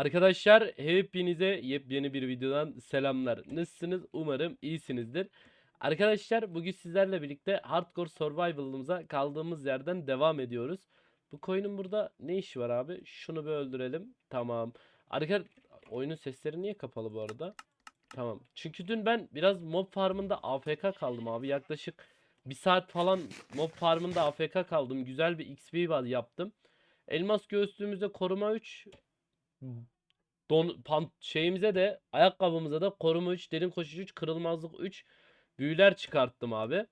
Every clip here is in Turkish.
Arkadaşlar hepinize yepyeni bir videodan selamlar. Nasılsınız? Umarım iyisinizdir. Arkadaşlar bugün sizlerle birlikte Hardcore Survival'ımıza kaldığımız yerden devam ediyoruz. Bu koyunun burada ne işi var abi? Şunu bir öldürelim. Tamam. Arka oyunun sesleri niye kapalı bu arada? Tamam. Çünkü dün ben biraz mob farmında AFK kaldım abi. Yaklaşık bir saat falan mob farmında AFK kaldım. Güzel bir XP yaptım. Elmas göğüslüğümüzde koruma 3, don pant şeyimize de ayakkabımıza da koruma 3, derin koşucu 3, kırılmazlık 3 büyüler çıkarttım abi.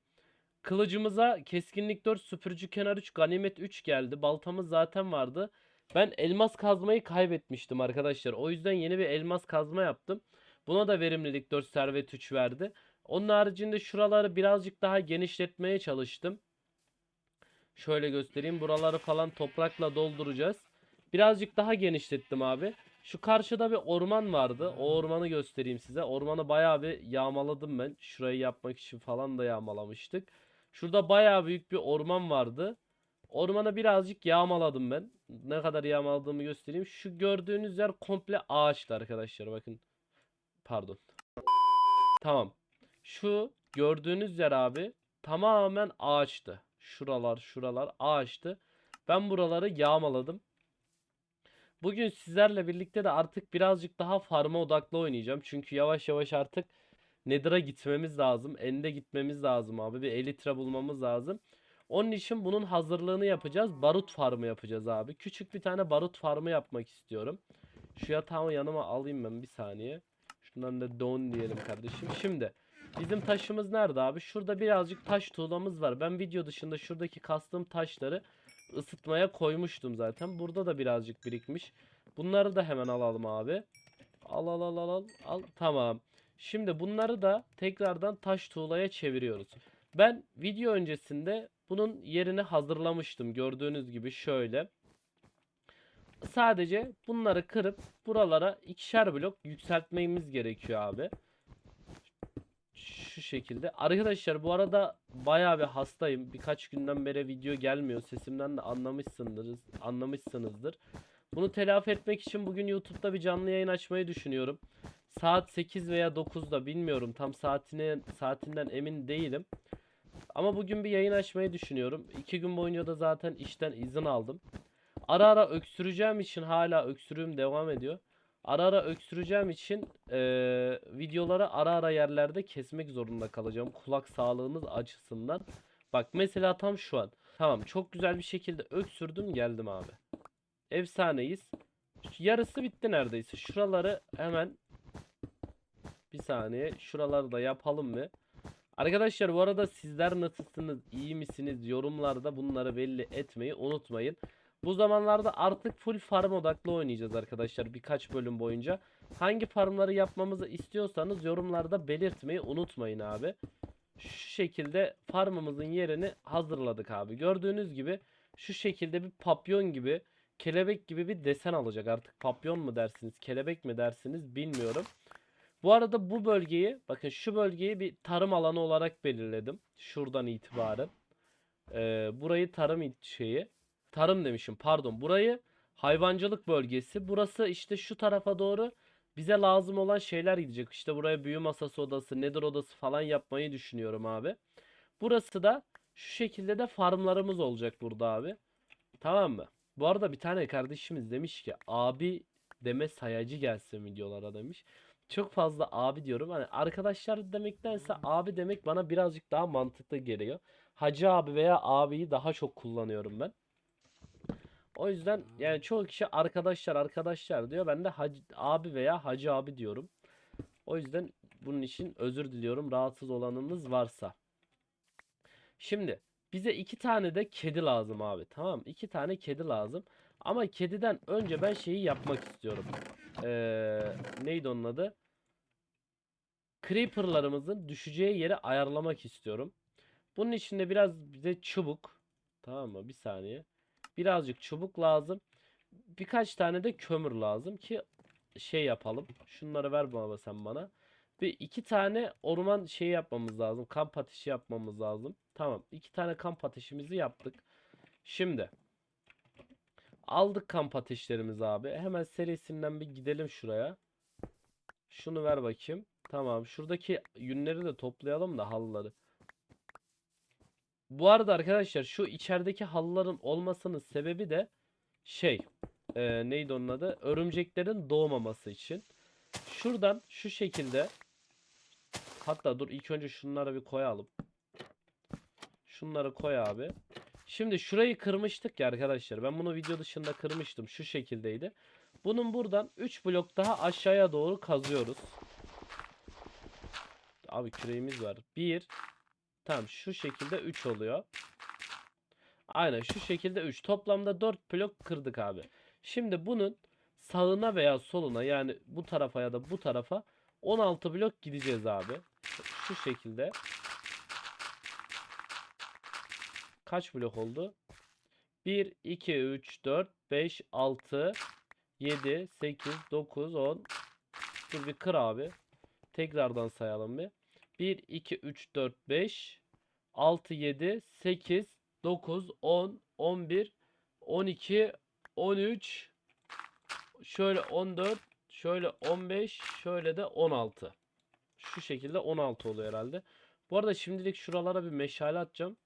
Kılıcımıza keskinlik 4, süpürücü kenar 3, ganimet 3 geldi. Baltamız zaten vardı. Ben elmas kazmayı kaybetmiştim arkadaşlar. O yüzden yeni bir elmas kazma yaptım. Buna da verimlilik 4, servet 3 verdi. Onun haricinde şuraları birazcık daha genişletmeye çalıştım. Şöyle göstereyim. Buraları falan toprakla dolduracağız. Birazcık daha genişlettim abi. Şu karşıda bir orman vardı. O ormanı göstereyim size. Ormanı bayağı bir yağmaladım ben. Şurayı yapmak için falan da yağmalamıştık. Şurada bayağı büyük bir orman vardı. Ormanı birazcık yağmaladım ben. Ne kadar yağmaladığımı göstereyim. Şu gördüğünüz yer komple ağaçtı arkadaşlar. Bakın. Pardon. Tamam. Şu gördüğünüz yer abi tamamen ağaçtı. Şuralar şuralar ağaçtı. Ben buraları yağmaladım. Bugün sizlerle birlikte de artık birazcık daha farma odaklı oynayacağım. Çünkü yavaş yavaş artık Nether'a gitmemiz lazım. End'e gitmemiz lazım abi. Bir Elytra bulmamız lazım. Onun için bunun hazırlığını yapacağız. Barut farmı yapacağız abi. Küçük bir tane barut farmı yapmak istiyorum. Şu yatağımı yanıma alayım ben bir saniye. Şundan da don diyelim kardeşim. Şimdi bizim taşımız nerede abi? Şurada birazcık taş tuğlamız var. Ben video dışında şuradaki kastığım taşları ısıtmaya koymuştum zaten. Burada da birazcık birikmiş. Bunları da hemen alalım abi. Al al al al al. al. Tamam. Şimdi bunları da tekrardan taş tuğlaya çeviriyoruz. Ben video öncesinde bunun yerini hazırlamıştım. Gördüğünüz gibi şöyle. Sadece bunları kırıp buralara ikişer blok yükseltmemiz gerekiyor abi. Şu şekilde. Arkadaşlar bu arada bayağı bir hastayım. Birkaç günden beri video gelmiyor. Sesimden de anlamışsındır, anlamışsınızdır. Bunu telafi etmek için bugün YouTube'da bir canlı yayın açmayı düşünüyorum. Saat 8 veya 9'da bilmiyorum. Tam saatini saatinden emin değilim. Ama bugün bir yayın açmayı düşünüyorum. İki gün boyunca da zaten işten izin aldım. Ara ara öksüreceğim için hala öksürüğüm devam ediyor. Ara ara öksüreceğim için eee, videoları ara ara yerlerde kesmek zorunda kalacağım. Kulak sağlığınız açısından. Bak mesela tam şu an. Tamam çok güzel bir şekilde öksürdüm geldim abi. Efsaneyiz. Yarısı bitti neredeyse. Şuraları hemen bir saniye. Şuraları da yapalım mı? Arkadaşlar bu arada sizler nasılsınız? iyi misiniz? Yorumlarda bunları belli etmeyi unutmayın. Bu zamanlarda artık full farm odaklı oynayacağız arkadaşlar birkaç bölüm boyunca. Hangi farmları yapmamızı istiyorsanız yorumlarda belirtmeyi unutmayın abi. Şu şekilde farmımızın yerini hazırladık abi. Gördüğünüz gibi şu şekilde bir papyon gibi, kelebek gibi bir desen alacak. Artık papyon mu dersiniz, kelebek mi dersiniz bilmiyorum. Bu arada bu bölgeyi, bakın şu bölgeyi bir tarım alanı olarak belirledim. Şuradan itibaren. Ee, burayı tarım şeyi. Tarım demişim pardon. Burayı hayvancılık bölgesi. Burası işte şu tarafa doğru bize lazım olan şeyler gidecek. İşte buraya büyü masası odası, nedir odası falan yapmayı düşünüyorum abi. Burası da şu şekilde de farmlarımız olacak burada abi. Tamam mı? Bu arada bir tane kardeşimiz demiş ki abi deme sayacı gelsin videolara demiş. Çok fazla abi diyorum. Hani arkadaşlar demektense abi demek bana birazcık daha mantıklı geliyor. Hacı abi veya abiyi daha çok kullanıyorum ben. O yüzden yani çoğu kişi arkadaşlar arkadaşlar diyor. Ben de hacı, abi veya hacı abi diyorum. O yüzden bunun için özür diliyorum rahatsız olanınız varsa. Şimdi bize iki tane de kedi lazım abi. Tamam iki tane kedi lazım. Ama kediden önce ben şeyi yapmak istiyorum. Ee, neydi onun adı? Creeper'larımızın düşeceği yeri ayarlamak istiyorum. Bunun için de biraz bize çubuk. Tamam mı? Bir saniye. Birazcık çubuk lazım. Birkaç tane de kömür lazım ki şey yapalım. Şunları ver baba sen bana. Bir iki tane orman şeyi yapmamız lazım. Kamp ateşi yapmamız lazım. Tamam. iki tane kamp ateşimizi yaptık. Şimdi Aldık kamp ateşlerimizi abi. Hemen serisinden bir gidelim şuraya. Şunu ver bakayım. Tamam. Şuradaki yünleri de toplayalım da halıları. Bu arada arkadaşlar şu içerideki halıların olmasının sebebi de şey e, neydi onun adı? Örümceklerin doğmaması için. Şuradan şu şekilde hatta dur ilk önce şunları bir koyalım. Şunları koy abi. Şimdi şurayı kırmıştık ya arkadaşlar. Ben bunu video dışında kırmıştım. Şu şekildeydi. Bunun buradan 3 blok daha aşağıya doğru kazıyoruz. Abi küreğimiz var. 1 Tamam şu şekilde 3 oluyor. Aynen şu şekilde 3. Toplamda 4 blok kırdık abi. Şimdi bunun sağına veya soluna yani bu tarafa ya da bu tarafa 16 blok gideceğiz abi. Şu şekilde. Kaç blok oldu? 1, 2, 3, 4, 5, 6, 7, 8, 9, 10. Dur bir kır abi. Tekrardan sayalım bir. 1, 2, 3, 4, 5, 6, 7, 8, 9, 10, 11, 12, 13, şöyle 14, şöyle 15, şöyle de 16. Şu şekilde 16 oluyor herhalde. Bu arada şimdilik şuralara bir meşale atacağım.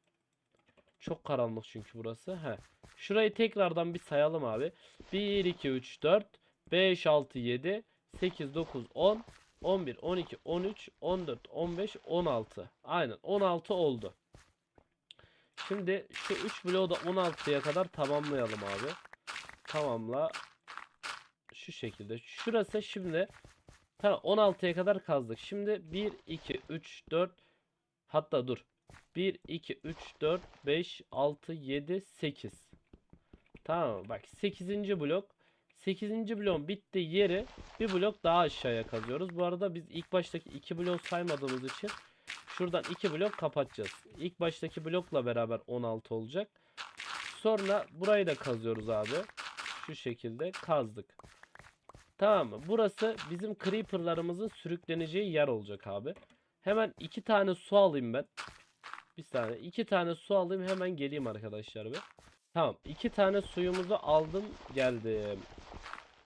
Çok karanlık çünkü burası. He. Şurayı tekrardan bir sayalım abi. 1, 2, 3, 4, 5, 6, 7, 8, 9, 10, 11, 12, 13, 14, 15, 16. Aynen 16 oldu. Şimdi şu 3 bloğu da 16'ya kadar tamamlayalım abi. Tamamla. Şu şekilde. Şurası şimdi tamam 16'ya kadar kazdık. Şimdi 1, 2, 3, 4 hatta dur. 1, 2, 3, 4, 5, 6, 7, 8. Tamam bak 8. blok. 8. bloğun bittiği yeri bir blok daha aşağıya kazıyoruz. Bu arada biz ilk baştaki 2 blok saymadığımız için şuradan 2 blok kapatacağız. İlk baştaki blokla beraber 16 olacak. Sonra burayı da kazıyoruz abi. Şu şekilde kazdık. Tamam mı? Burası bizim creeper'larımızın sürükleneceği yer olacak abi. Hemen iki tane su alayım ben. Bir saniye. iki tane su alayım hemen geleyim arkadaşlar bir. Tamam. iki tane suyumuzu aldım geldim.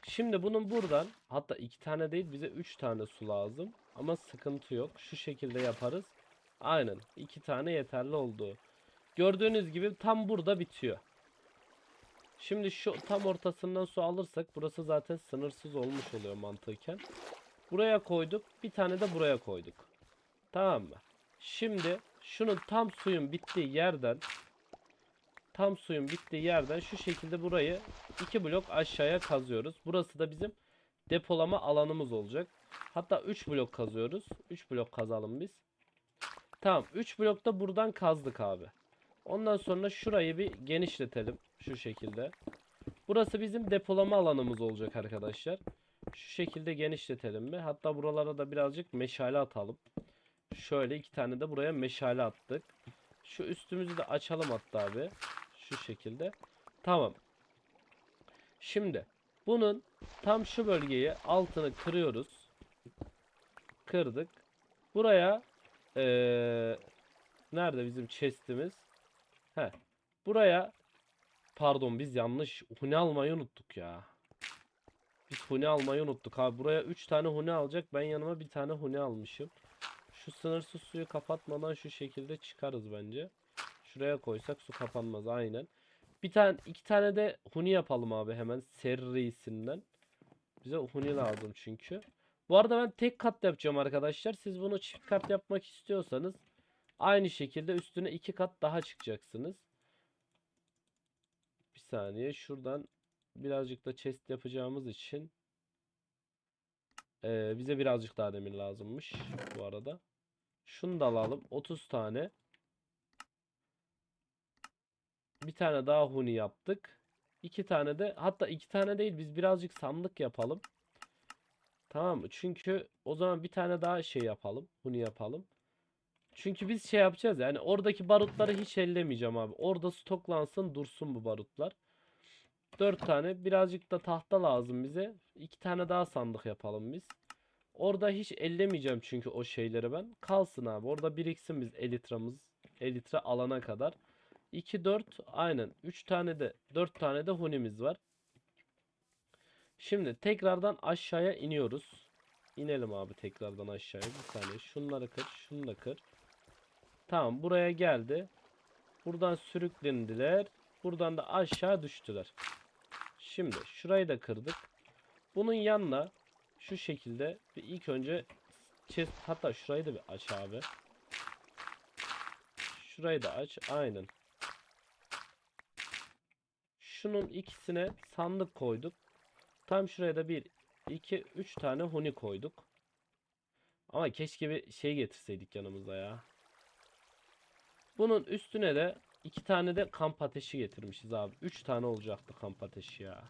Şimdi bunun buradan hatta iki tane değil bize üç tane su lazım. Ama sıkıntı yok. Şu şekilde yaparız. Aynen. iki tane yeterli oldu. Gördüğünüz gibi tam burada bitiyor. Şimdi şu tam ortasından su alırsak burası zaten sınırsız olmuş oluyor mantıken. Buraya koyduk. Bir tane de buraya koyduk. Tamam mı? Şimdi şunun tam suyun bittiği yerden tam suyun bittiği yerden şu şekilde burayı iki blok aşağıya kazıyoruz. Burası da bizim depolama alanımız olacak. Hatta 3 blok kazıyoruz. 3 blok kazalım biz. Tamam 3 blokta buradan kazdık abi. Ondan sonra şurayı bir genişletelim. Şu şekilde. Burası bizim depolama alanımız olacak arkadaşlar. Şu şekilde genişletelim mi? Hatta buralara da birazcık meşale atalım. Şöyle iki tane de buraya meşale attık. Şu üstümüzü de açalım hatta abi. Şu şekilde. Tamam. Şimdi bunun tam şu bölgeyi altını kırıyoruz. Kırdık. Buraya eee nerede bizim chest'imiz? He. Buraya pardon biz yanlış huni almayı unuttuk ya. Biz huni almayı unuttuk abi. Buraya 3 tane huni alacak. Ben yanıma bir tane huni almışım. Şu sınırsız suyu kapatmadan şu şekilde çıkarız bence. Şuraya koysak su kapanmaz aynen. Bir tane iki tane de huni yapalım abi hemen serisinden. Bize huni lazım çünkü. Bu arada ben tek kat yapacağım arkadaşlar. Siz bunu çift kat yapmak istiyorsanız aynı şekilde üstüne iki kat daha çıkacaksınız. Bir saniye şuradan birazcık da chest yapacağımız için ee, bize birazcık daha demir lazımmış bu arada. Şunu da alalım. 30 tane. Bir tane daha huni yaptık. İki tane de hatta iki tane değil biz birazcık sandık yapalım. Tamam mı? Çünkü o zaman bir tane daha şey yapalım. Huni yapalım. Çünkü biz şey yapacağız yani oradaki barutları hiç ellemeyeceğim abi. Orada stoklansın dursun bu barutlar. 4 tane birazcık da tahta lazım bize. 2 tane daha sandık yapalım biz. Orada hiç ellemeyeceğim çünkü o şeyleri ben. Kalsın abi. Orada biriksin biz elitramız. Elitre alana kadar. 2 4 aynen 3 tane de 4 tane de hunimiz var. Şimdi tekrardan aşağıya iniyoruz. İnelim abi tekrardan aşağıya. Bir saniye. Şunları kır. Şunu da kır. Tamam buraya geldi. Buradan sürüklendiler. Buradan da aşağı düştüler. Şimdi şurayı da kırdık. Bunun yanına şu şekilde bir ilk önce chest hatta şurayı da bir aç abi. Şurayı da aç. Aynen. Şunun ikisine sandık koyduk. Tam şuraya da bir, iki, üç tane huni koyduk. Ama keşke bir şey getirseydik yanımıza ya. Bunun üstüne de iki tane de kamp ateşi getirmişiz abi. Üç tane olacaktı kamp ateşi ya.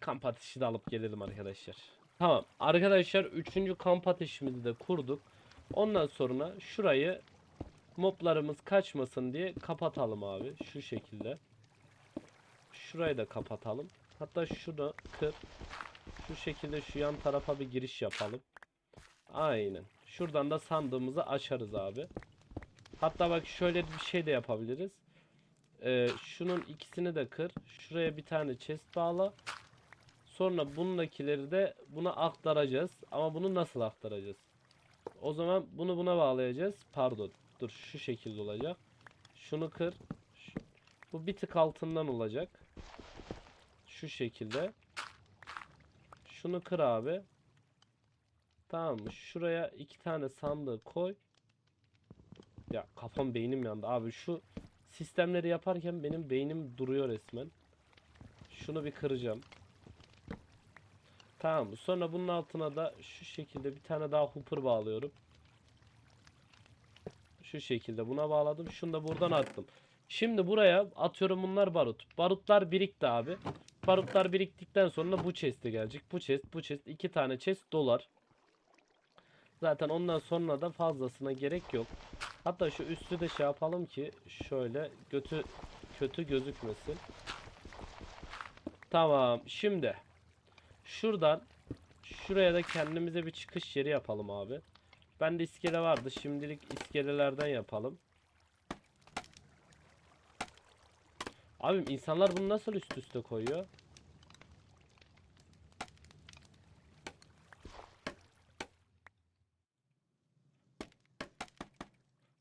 Kamp ateşi de alıp gelelim arkadaşlar. Tamam arkadaşlar üçüncü kamp ateşimizi de kurduk. Ondan sonra şurayı moblarımız kaçmasın diye kapatalım abi. Şu şekilde. Şurayı da kapatalım. Hatta şunu kır. Şu şekilde şu yan tarafa bir giriş yapalım. Aynen. Şuradan da sandığımızı açarız abi. Hatta bak şöyle bir şey de yapabiliriz. Ee, şunun ikisini de kır. Şuraya bir tane chest bağla. Sonra bunundakileri de buna aktaracağız. Ama bunu nasıl aktaracağız? O zaman bunu buna bağlayacağız. Pardon. Dur şu şekilde olacak. Şunu kır. Bu bir tık altından olacak. Şu şekilde. Şunu kır abi. Tamam mı? Şuraya iki tane sandığı koy. Ya kafam beynim yandı. Abi şu sistemleri yaparken benim beynim duruyor resmen. Şunu bir kıracağım. Tamam mı? Sonra bunun altına da şu şekilde bir tane daha hooper bağlıyorum. Şu şekilde buna bağladım. Şunu da buradan attım. Şimdi buraya atıyorum bunlar barut. Barutlar birikti abi. Barutlar biriktikten sonra bu chest'e gelecek. Bu chest, bu chest. iki tane chest dolar. Zaten ondan sonra da fazlasına gerek yok. Hatta şu üstü de şey yapalım ki şöyle götü kötü gözükmesin. Tamam. Şimdi şuradan şuraya da kendimize bir çıkış yeri yapalım abi. Bende iskele vardı. Şimdilik iskelelerden yapalım. Abim insanlar bunu nasıl üst üste koyuyor?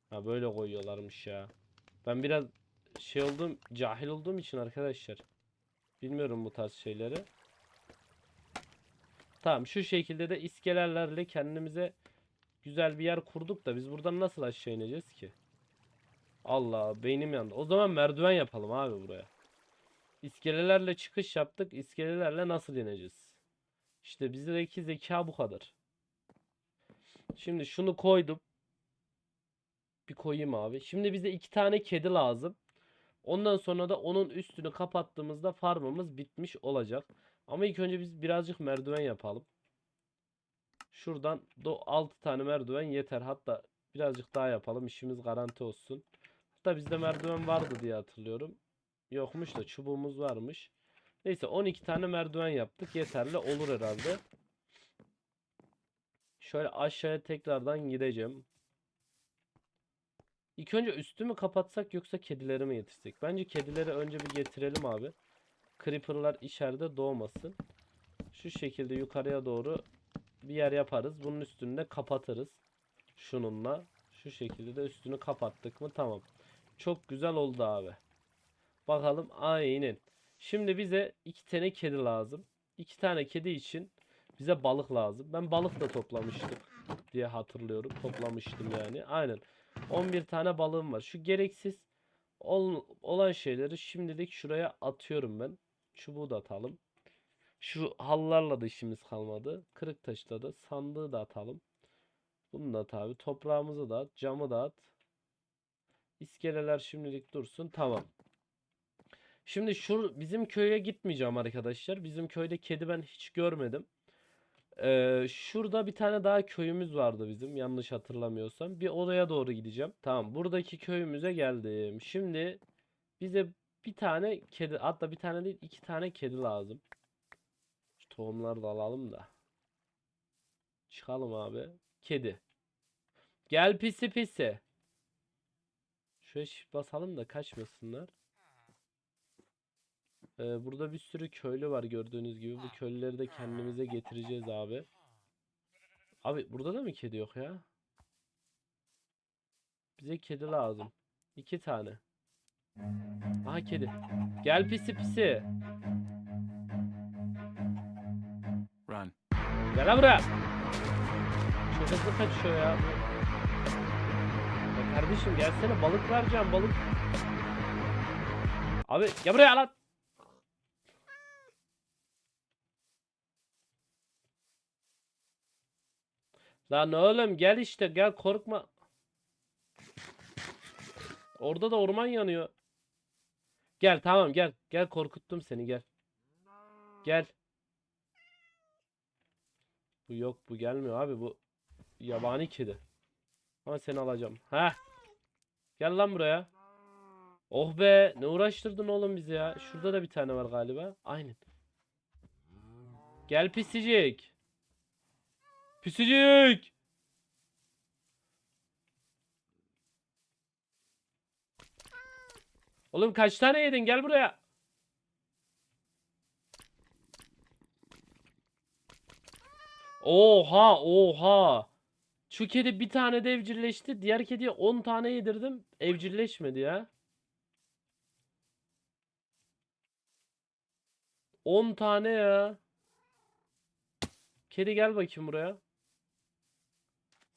Ha böyle koyuyorlarmış ya. Ben biraz şey oldum, cahil olduğum için arkadaşlar. Bilmiyorum bu tarz şeyleri. Tamam şu şekilde de iskelelerle kendimize güzel bir yer kurduk da biz buradan nasıl aşağı ineceğiz ki? Allah beynim yandı. O zaman merdiven yapalım abi buraya. İskelelerle çıkış yaptık. İskelelerle nasıl ineceğiz? İşte bizdeki zeka bu kadar. Şimdi şunu koydum. Bir koyayım abi. Şimdi bize iki tane kedi lazım. Ondan sonra da onun üstünü kapattığımızda farmımız bitmiş olacak. Ama ilk önce biz birazcık merdiven yapalım. Şuradan 6 tane merdiven yeter. Hatta birazcık daha yapalım. İşimiz garanti olsun. Hatta bizde merdiven vardı diye hatırlıyorum. Yokmuş da çubuğumuz varmış. Neyse 12 tane merdiven yaptık. Yeterli olur herhalde. Şöyle aşağıya tekrardan gideceğim. İlk önce üstü mü kapatsak yoksa kedileri mi getirsek? Bence kedileri önce bir getirelim abi. Creeper'lar içeride doğmasın. Şu şekilde yukarıya doğru bir yer yaparız. Bunun üstünü de kapatırız. Şununla. Şu şekilde de üstünü kapattık mı tamam. Çok güzel oldu abi. Bakalım aynen. Şimdi bize iki tane kedi lazım. İki tane kedi için bize balık lazım. Ben balık da toplamıştım diye hatırlıyorum. Toplamıştım yani. Aynen. 11 tane balığım var. Şu gereksiz ol- olan şeyleri şimdilik şuraya atıyorum ben. Çubuğu da atalım. Şu hallarla da işimiz kalmadı. Kırık taşla da sandığı da atalım. Bunu da at abi. Toprağımızı da at. Camı da at. İskeleler şimdilik dursun. Tamam. Şimdi şu bizim köye gitmeyeceğim arkadaşlar. Bizim köyde kedi ben hiç görmedim. Ee, şurada bir tane daha köyümüz vardı bizim yanlış hatırlamıyorsam. Bir oraya doğru gideceğim. Tamam buradaki köyümüze geldim. Şimdi bize bir tane kedi hatta bir tane değil iki tane kedi lazım. Şu tohumları da alalım da. Çıkalım abi. Kedi. Gel pisi pisi. Şöyle shift basalım da kaçmasınlar. Ee, burada bir sürü köylü var gördüğünüz gibi. Bu köylüleri de kendimize getireceğiz abi. Abi burada da mı kedi yok ya? Bize kedi lazım. İki tane. Aha kedi. Gel pisi pisi. Run. Gel lan buraya. Çok hızlı kaçıyor ya. Ya kardeşim gelsene balık vereceğim balık. Abi gel buraya lan. Lan oğlum gel işte gel korkma. Orada da orman yanıyor. Gel tamam gel. Gel korkuttum seni gel. Gel. Bu yok bu gelmiyor abi bu yabani kedi. Ama seni alacağım. Ha. Gel lan buraya. Oh be ne uğraştırdın oğlum bizi ya. Şurada da bir tane var galiba. Aynen. Gel pisicik. Pisicik. Oğlum kaç tane yedin? Gel buraya. Oha oha. Şu kedi bir tane de evcilleşti. Diğer kediye 10 tane yedirdim. Evcilleşmedi ya. 10 tane ya. Kedi gel bakayım buraya.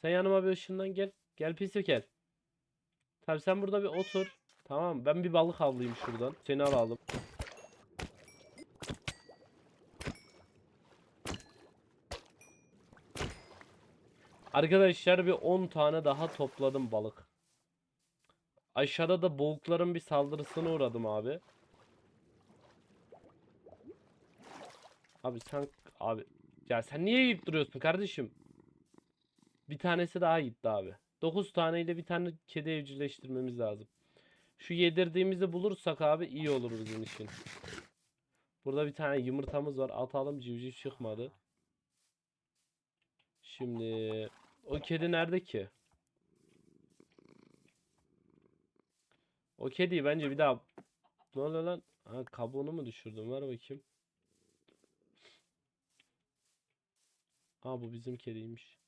Sen yanıma bir ışından gel. Gel pisi gel. Tamam sen burada bir otur. Tamam ben bir balık avlayayım şuradan. Seni alalım. Arkadaşlar bir 10 tane daha topladım balık. Aşağıda da boğukların bir saldırısına uğradım abi. Abi sen abi ya sen niye yiyip duruyorsun kardeşim? Bir tanesi daha gitti abi. 9 taneyle bir tane kedi evcilleştirmemiz lazım. Şu yedirdiğimizi bulursak abi iyi olur bizim için. Burada bir tane yumurtamız var. Atalım civciv çıkmadı. Şimdi o kedi nerede ki? O kediyi bence bir daha ne oluyor lan? Ha kabuğunu mu düşürdüm? Ver bakayım. Aa bu bizim kediymiş.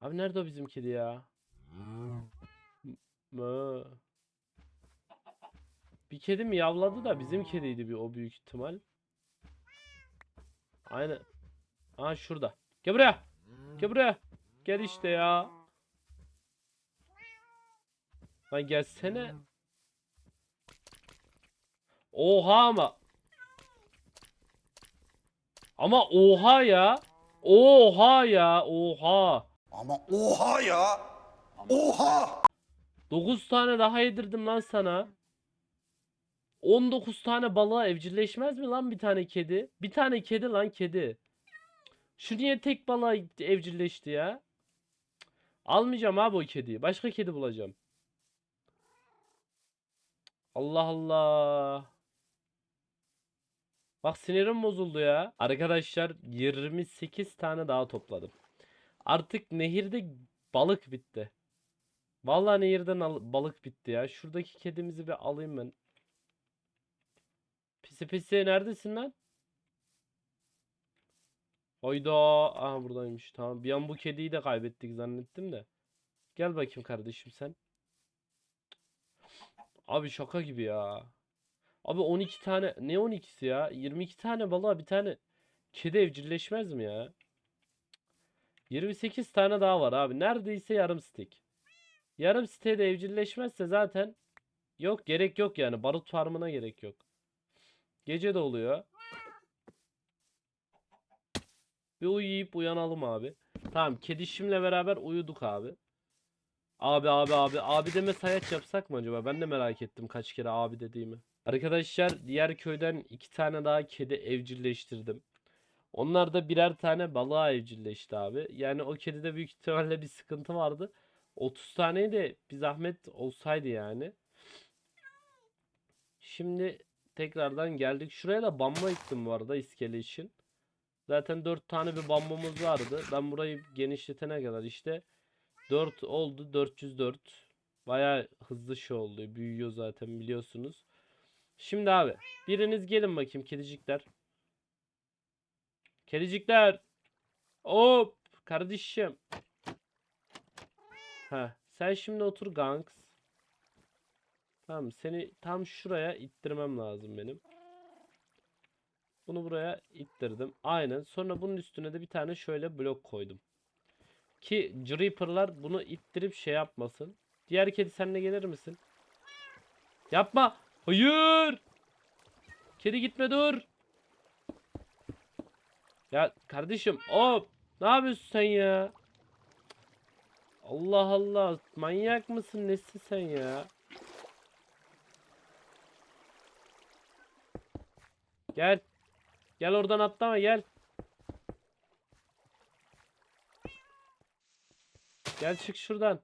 Abi nerede o bizim kedi ya? Mö. Bir kedi mi yavladı da bizim kediydi bir o büyük ihtimal. Aynen. Aa şurada. Gel buraya. Gel buraya. Gel işte ya. Lan gelsene. Oha ama. Ama oha ya. Oha ya. Oha. Ama oha ya. Oha. 9 tane daha yedirdim lan sana. 19 tane balığa evcilleşmez mi lan bir tane kedi? Bir tane kedi lan kedi. Şu niye tek balığa evcilleşti ya? Almayacağım abi o kediyi. Başka kedi bulacağım. Allah Allah. Bak sinirim bozuldu ya. Arkadaşlar 28 tane daha topladım. Artık nehirde balık bitti. Vallahi nehirden al- balık bitti ya. Şuradaki kedimizi bir alayım ben. Pisi pisi neredesin lan? Hayda. Aha buradaymış. Tamam. Bir an bu kediyi de kaybettik zannettim de. Gel bakayım kardeşim sen. Abi şaka gibi ya. Abi 12 tane ne 12'si ya? 22 tane balığa bir tane kedi evcilleşmez mi ya? 28 tane daha var abi. Neredeyse yarım stek. Yarım sitede evcilleşmezse zaten yok gerek yok yani. Barut farmına gerek yok. Gece de oluyor. Bir uyuyup uyanalım abi. Tamam kedişimle beraber uyuduk abi. Abi abi abi abi deme sayaç yapsak mı acaba? Ben de merak ettim kaç kere abi dediğimi. Arkadaşlar diğer köyden iki tane daha kedi evcilleştirdim. Onlar da birer tane balığa evcilleşti abi. Yani o kedide büyük ihtimalle bir sıkıntı vardı. 30 tane de bir zahmet olsaydı yani. Şimdi tekrardan geldik. Şuraya da bamba ektim bu arada iskele için. Zaten 4 tane bir bambamız vardı. Ben burayı genişletene kadar işte 4 oldu 404. Bayağı hızlı şey oluyor. Büyüyor zaten biliyorsunuz. Şimdi abi biriniz gelin bakayım kedicikler. Kedicikler. Hop kardeşim. Ha sen şimdi otur Gangs. Tamam seni tam şuraya ittirmem lazım benim. Bunu buraya ittirdim. Aynen. Sonra bunun üstüne de bir tane şöyle blok koydum. Ki Reaper'lar bunu ittirip şey yapmasın. Diğer kedi sen de gelir misin? Yapma. Hayır. Kedi gitme dur. Ya kardeşim hop. Ne yapıyorsun sen ya? Allah Allah. Manyak mısın? Nesin sen ya? Gel. Gel oradan atlama gel. Gel çık şuradan.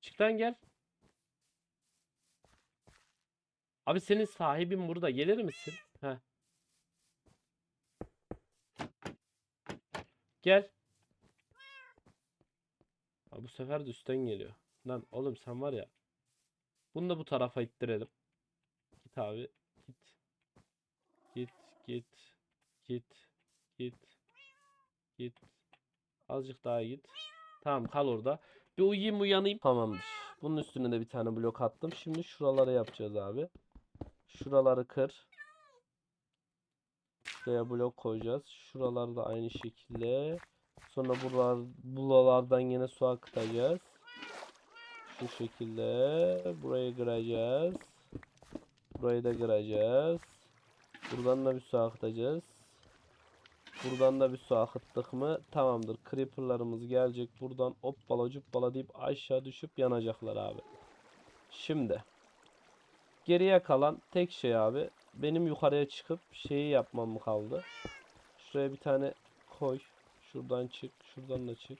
Çık lan gel. Abi senin sahibin burada. Gelir misin? Heh. Gel. Ha, bu sefer de üstten geliyor. Lan oğlum sen var ya. Bunu da bu tarafa ittirelim. Git abi. Git. Git. Git. Git. Git. Azıcık daha git. Tamam kal orada. Bir uyuyayım uyanayım. Tamamdır. Bunun üstüne de bir tane blok attım. Şimdi şuraları yapacağız abi. Şuraları kır. Şuraya blok koyacağız. Şuraları da aynı şekilde. Sonra buralar, buralardan yine su akıtacağız. Şu şekilde. Burayı kıracağız. Burayı da kıracağız. Buradan da bir su akıtacağız. Buradan da bir su akıttık mı tamamdır. Creeper'larımız gelecek. Buradan hoppala cuppala deyip aşağı düşüp yanacaklar abi. Şimdi. Geriye kalan tek şey abi. Benim yukarıya çıkıp şeyi yapmam kaldı? Şuraya bir tane koy. Şuradan çık. Şuradan da çık.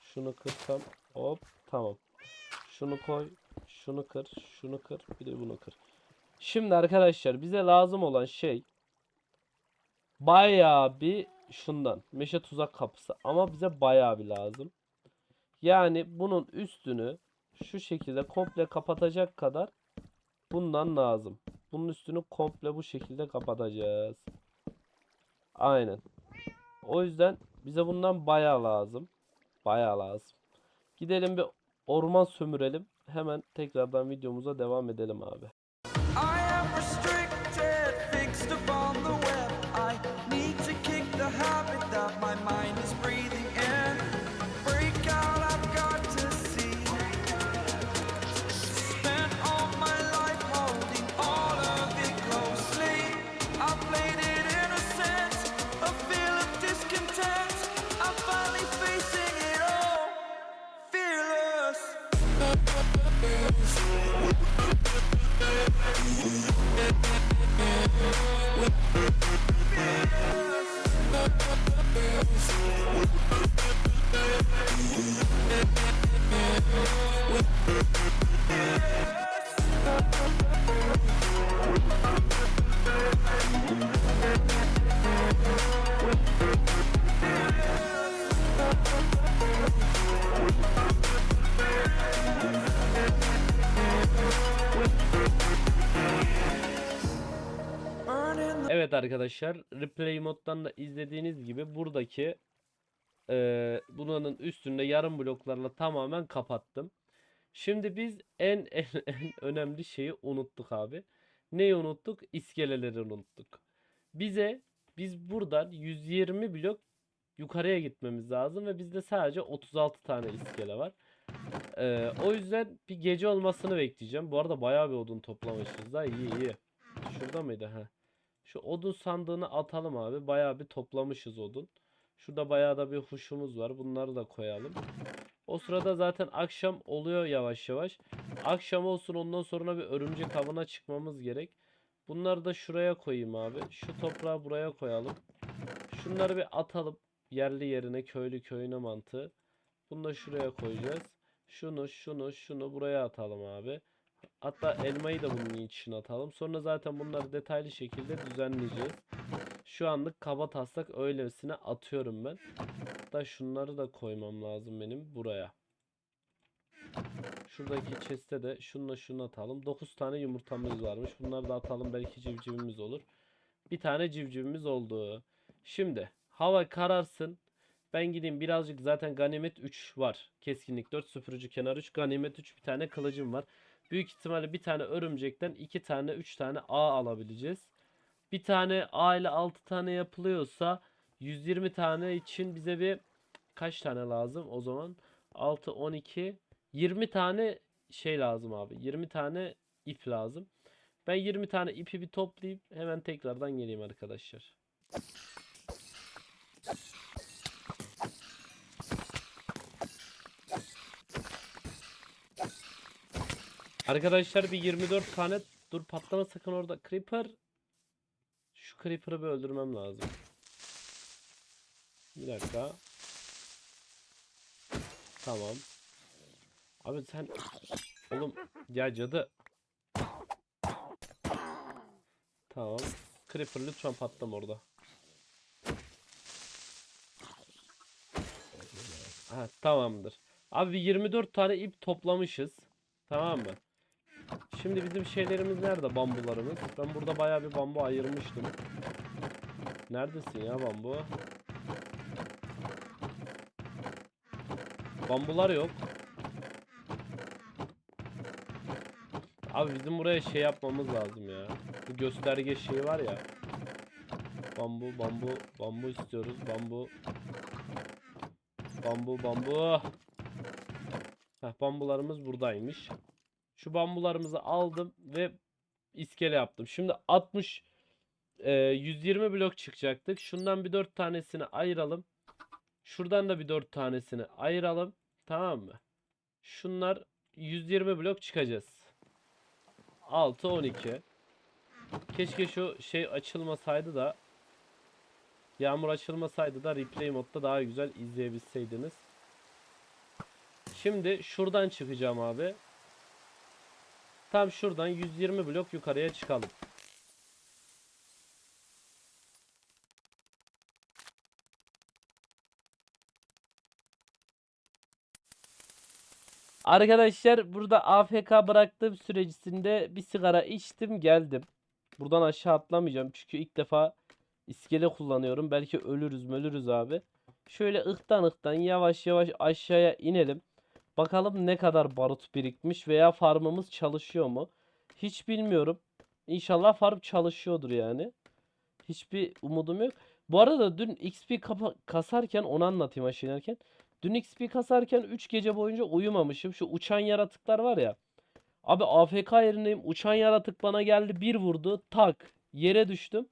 Şunu kırsam. Hop. Tamam. Şunu koy. Şunu kır. Şunu kır. Bir de bunu kır. Şimdi arkadaşlar bize lazım olan şey bayağı bir şundan. Meşe tuzak kapısı. Ama bize bayağı bir lazım. Yani bunun üstünü şu şekilde komple kapatacak kadar bundan lazım. Bunun üstünü komple bu şekilde kapatacağız. Aynen. O yüzden bize bundan bayağı lazım. Bayağı lazım. Gidelim bir orman sömürelim. Hemen tekrardan videomuza devam edelim abi. Arkadaşlar replay moddan da izlediğiniz gibi buradaki eee bunun üstünde yarım bloklarla tamamen kapattım. Şimdi biz en en, en önemli şeyi unuttuk abi. Neyi unuttuk? İskeleleri unuttuk. Bize biz buradan 120 blok yukarıya gitmemiz lazım ve bizde sadece 36 tane iskele var. Eee, o yüzden bir gece olmasını bekleyeceğim. Bu arada bayağı bir odun toplamışız da iyi iyi. Şurada mıydı? ha? Şu odun sandığını atalım abi. Bayağı bir toplamışız odun. Şurada bayağı da bir huşumuz var. Bunları da koyalım. O sırada zaten akşam oluyor yavaş yavaş. Akşam olsun ondan sonra bir örümcek avına çıkmamız gerek. Bunları da şuraya koyayım abi. Şu toprağı buraya koyalım. Şunları bir atalım. Yerli yerine köylü köyüne mantığı. Bunu da şuraya koyacağız. Şunu şunu şunu buraya atalım abi. Hatta elmayı da bunun içine atalım. Sonra zaten bunları detaylı şekilde düzenleyeceğiz. Şu anlık kaba taslak öylesine atıyorum ben. Hatta şunları da koymam lazım benim buraya. Şuradaki chest'e de şununla şunu atalım. 9 tane yumurtamız varmış. Bunları da atalım belki civcivimiz olur. Bir tane civcivimiz oldu. Şimdi hava kararsın. Ben gideyim birazcık zaten ganimet 3 var. Keskinlik 4, süpürücü kenar 3, ganimet 3 bir tane kılıcım var. Büyük ihtimalle bir tane örümcekten 2 tane 3 tane A alabileceğiz. Bir tane A ile 6 tane yapılıyorsa 120 tane için bize bir kaç tane lazım o zaman? 6, 12, 20 tane şey lazım abi. 20 tane ip lazım. Ben 20 tane ipi bir toplayıp hemen tekrardan geleyim arkadaşlar. Arkadaşlar bir 24 tane dur patlama sakın orada creeper şu creeper'ı bir öldürmem lazım. Bir dakika. Tamam. Abi sen oğlum ya cadı. Tamam. Creeper lütfen patlama orada. Ha tamamdır. Abi bir 24 tane ip toplamışız. Tamam mı? Şimdi bizim şeylerimiz nerede? Bambularımız. Ben burada bayağı bir bambu ayırmıştım. Neredesin ya bambu? Bambular yok. Abi bizim buraya şey yapmamız lazım ya. Bu gösterge şeyi var ya. Bambu, bambu, bambu istiyoruz. Bambu. Bambu, bambu. Heh, bambularımız buradaymış. Şu bambularımızı aldım ve iskele yaptım. Şimdi 60 e, 120 blok çıkacaktık. Şundan bir 4 tanesini ayıralım. Şuradan da bir 4 tanesini ayıralım. Tamam mı? Şunlar 120 blok çıkacağız. 6 12. Keşke şu şey açılmasaydı da Yağmur açılmasaydı da replay modda daha güzel izleyebilseydiniz. Şimdi şuradan çıkacağım abi. Tam şuradan 120 blok yukarıya çıkalım. Arkadaşlar burada AFK bıraktığım sürecisinde bir sigara içtim geldim. Buradan aşağı atlamayacağım çünkü ilk defa iskele kullanıyorum. Belki ölürüz ölürüz abi. Şöyle ıhtan ıhtan yavaş yavaş aşağıya inelim. Bakalım ne kadar barut birikmiş veya farmımız çalışıyor mu? Hiç bilmiyorum. İnşallah farm çalışıyordur yani. Hiçbir umudum yok. Bu arada dün XP kasarken onu anlatayım aşağı inerken. Dün XP kasarken 3 gece boyunca uyumamışım. Şu uçan yaratıklar var ya. Abi AFK yerindeyim. Uçan yaratık bana geldi bir vurdu. Tak. Yere düştüm.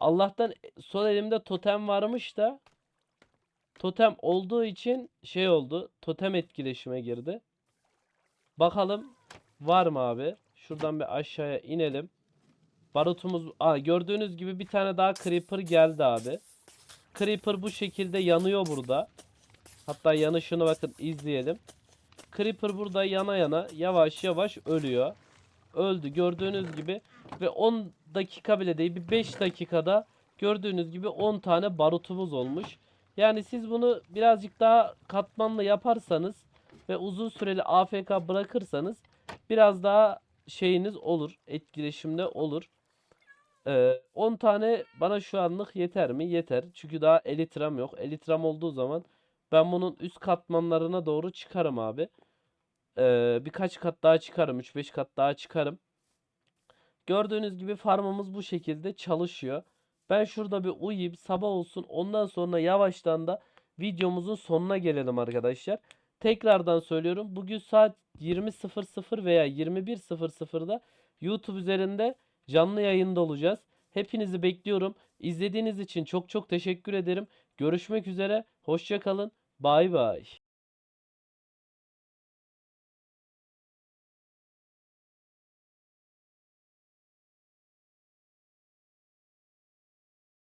Allah'tan sol elimde totem varmış da totem olduğu için şey oldu. Totem etkileşime girdi. Bakalım var mı abi? Şuradan bir aşağıya inelim. Barutumuz Aa, gördüğünüz gibi bir tane daha creeper geldi abi. Creeper bu şekilde yanıyor burada. Hatta yanışını bakın izleyelim. Creeper burada yana yana yavaş yavaş ölüyor. Öldü gördüğünüz gibi ve 10 dakika bile değil bir 5 dakikada gördüğünüz gibi 10 tane barutumuz olmuş. Yani siz bunu birazcık daha katmanlı yaparsanız ve uzun süreli AFK bırakırsanız biraz daha şeyiniz olur. Etkileşimde olur. Ee, 10 tane bana şu anlık yeter mi? Yeter. Çünkü daha elitram yok. Elitram olduğu zaman ben bunun üst katmanlarına doğru çıkarım abi. Ee, birkaç kat daha çıkarım. 3-5 kat daha çıkarım. Gördüğünüz gibi farmımız bu şekilde çalışıyor. Ben şurada bir uyuyayım sabah olsun. Ondan sonra yavaştan da videomuzun sonuna gelelim arkadaşlar. Tekrardan söylüyorum. Bugün saat 20.00 veya 21.00'da YouTube üzerinde canlı yayında olacağız. Hepinizi bekliyorum. İzlediğiniz için çok çok teşekkür ederim. Görüşmek üzere. Hoşça kalın. Bay bay.